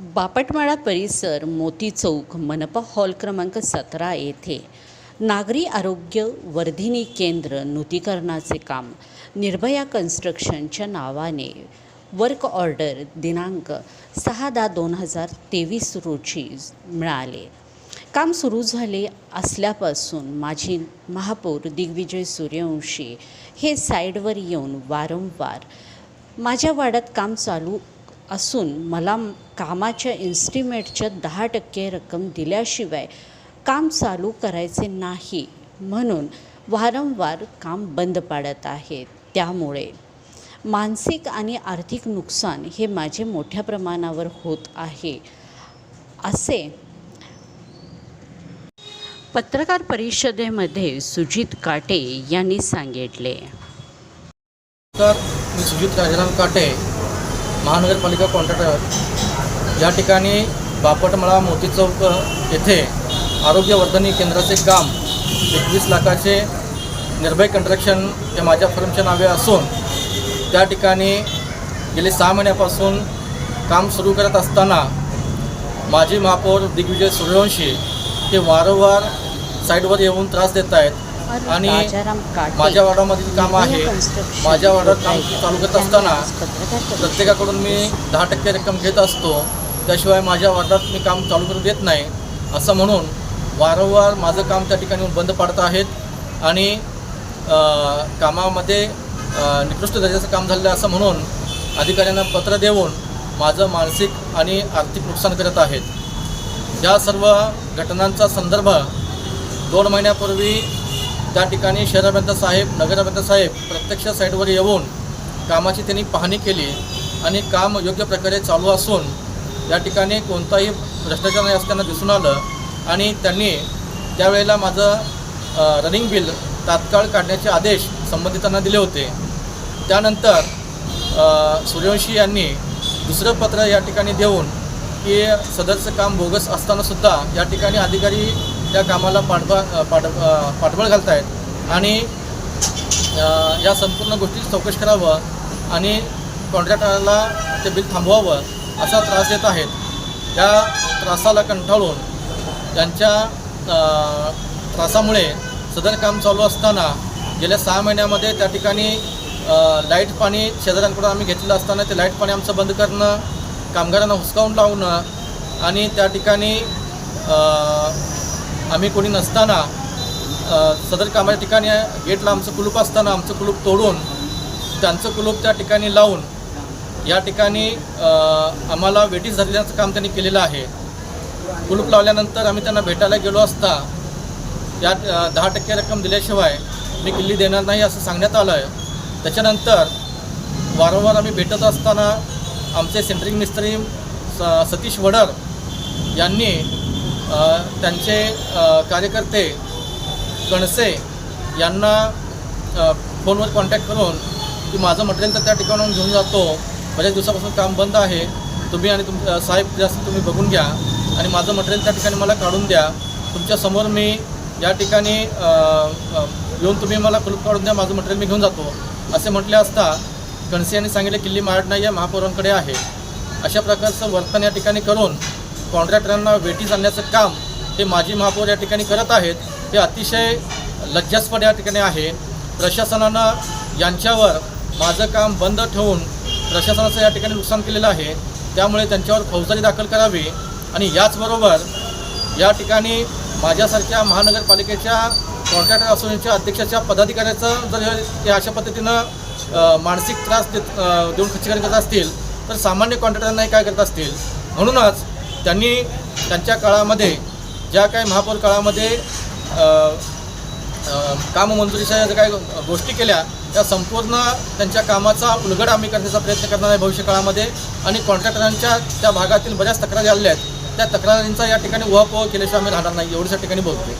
बापटमाळा परिसर मोती चौक मनपा हॉल क्रमांक सतरा येथे नागरी आरोग्य वर्धिनी केंद्र नूतीकरणाचे काम निर्भया कन्स्ट्रक्शनच्या नावाने वर्क ऑर्डर दिनांक सहा दहा दोन हजार तेवीस रोजी मिळाले. काम सुरू झाले असल्यापासून माझी महापौर दिग्विजय सूर्यवंशी हे साईडवर येऊन वारंवार माझ्या वाड्यात काम चालू असून मला कामाच्या इन्स्टिमेटच्या दहा टक्के रक्कम दिल्याशिवाय काम चालू करायचे नाही म्हणून वारंवार काम बंद पाडत आहेत त्यामुळे मानसिक आणि आर्थिक नुकसान हे माझे मोठ्या प्रमाणावर होत आहे. असे पत्रकार परिषदेमध्ये सुजित काटे यांनी सांगितले. तर मी सुजित राजाराम काटे महानगरपालिका कॉन्ट्रॅक्टर या ठिकाणी बापटमळा मोती चौक येथे आरोग्यवर्धनी केंद्राचे काम एकवीस लाखाचे निर्भय कंट्रक्शन हे माझ्या फर्मच्या नावे असून त्या ठिकाणी गेले सहा महिन्यापासून काम सुरू करत असताना माजी महापौर दिग्विजय सूर्यवंशी हे वारंवार साईडवर येऊन त्रास देत आहेत. आणि माझ्या वार्डामधील काम आहे माझ्या वार्डात काम चालू करत असताना प्रत्येकाकडून मी दहा टक्के रक्कम घेत असतो. त्याशिवाय माझ्या वार्डात मी काम चालू करू देत नाही. असं म्हणून वारंवार माझं काम त्या ठिकाणी बंद पाडत आहेत. आणि कामामध्ये निकृष्ट दर्जाचं काम झालेलं आहे असं म्हणून अधिकाऱ्यांना पत्र देऊन माझं मानसिक आणि आर्थिक नुकसान करत आहेत. या सर्व घटनांचा संदर्भ दोन महिन्यापूर्वी त्या ठिकाणी शहराभियंता साहेब नगराभियंता साहेब प्रत्यक्ष साईडवर येऊन कामाची त्यांनी पाहणी केली आणि काम योग्य प्रकारे चालू असून या ठिकाणी कोणताही भ्रष्टाचार नाही असताना दिसून आलं आणि त्यांनी त्यावेळेला माझं रनिंग बिल तात्काळ काढण्याचे आदेश संबंधितांना दिले होते. त्यानंतर सूर्यवंशी यांनी दुसरं पत्र या ठिकाणी देऊन की सदरचं काम बोगस असतानासुद्धा या ठिकाणी अधिकारी त्या कामाला पाठबळ पाठ पाठबळ घालत आहेत आणि या संपूर्ण गोष्टीची चौकशी करावं आणि कॉन्ट्रॅक्टरला ते बिल थांबवावं असा त्रास देत आहेत. या त्रासाला कंटाळून त्यांच्या त्रासामुळे सदर काम चालू असताना गेल्या सहा महिन्यामध्ये त्या ठिकाणी लाइट पाणी शेजाऱ्यांकडून आम्ही घेतलेलं असताना ते लाइट पाणी आमचं बंद करणं कामगारांना हुसकावून लावणं आणि त्या ठिकाणी आम्ही कोणी नसताना सदर कामाच्या ठिकाणी गेटला आमचं कुलूप असताना आमचं कुलूप तोडून त्यांचं कुलूप त्या ठिकाणी लावून या ठिकाणी आम्हाला वेटीस धरल्याचं काम त्यांनी केलेलं आहे. कुलूप लावल्यानंतर आम्ही त्यांना भेटायला गेलो असता या दहा टक्के रक्कम दिल्याशिवाय मी किल्ली देणार नाही असं सांगण्यात आलं आहे त्याच्यानंतर वारंवार आम्ही भेटत असताना आमचे सेंट्रिंग मिस्त्री स सतीश वडर यांनी त्यांचे कार्यकर्ते कणसे यांना फोनवर कॉन्टॅक्ट करून की माझं मटेरियल तर त्या ठिकाणाहून घेऊन जातो. बऱ्याच दिवसापासून काम बंद आहे. तुम्ही आणि तुम साहेब जास्त तुम्ही बघून घ्या आणि माझं मटेरियल त्या ठिकाणी मला काढून द्या. तुमच्यासमोर मी या ठिकाणी येऊन तुम्ही मला कुलूप काढून द्या माझं मटेरियल मी घेऊन जातो. असे म्हटले असता कणसे यांनी सांगितले किल्ली मारड नाही आहे महापौरांकडे आहे. अशा प्रकारचं वर्तन या ठिकाणी करून कॉन्ट्रॅक्टरांना वेटीस आणण्याचं काम हे माजी महापौर या ठिकाणी करत आहेत. हे अतिशय लज्जास्पद या ठिकाणी आहे. प्रशासनानं यांच्यावर माझं काम बंद ठेवून प्रशासनाचं या ठिकाणी नुकसान केलेलं आहे. त्यामुळे त्यांच्यावर फौजदारी दाखल करावी आणि याचबरोबर या ठिकाणी माझ्यासारख्या महानगरपालिकेच्या कॉन्ट्रॅक्टर असोसिएशनच्या अध्यक्षाच्या पदाधिकाऱ्याचं जर हे अशा पद्धतीनं मानसिक त्रास देत देऊन खच्चीकरण करत असतील तर सामान्य कॉन्ट्रॅक्टरांनाही काय करत असतील? म्हणूनच त्यांनी त्यांच्या काळामध्ये ज्या काही महापौर काळामध्ये अ, काममंजुरीच्या ज्या काही गोष्टी केल्या त्या संपूर्ण त्यांच्या कामाचा उलगड आम्ही करण्याचा प्रयत्न करणार आहे भविष्य काळामध्ये. आणि कॉन्ट्रॅक्टरांच्या त्या भागातील बऱ्याच तक्रारी आलेल्या आहेत. त्या तक्रारींचा या ठिकाणी उहापोह केल्याशिवाय आम्ही राहणार नाही एवढ्याच ठिकाणी बोलतो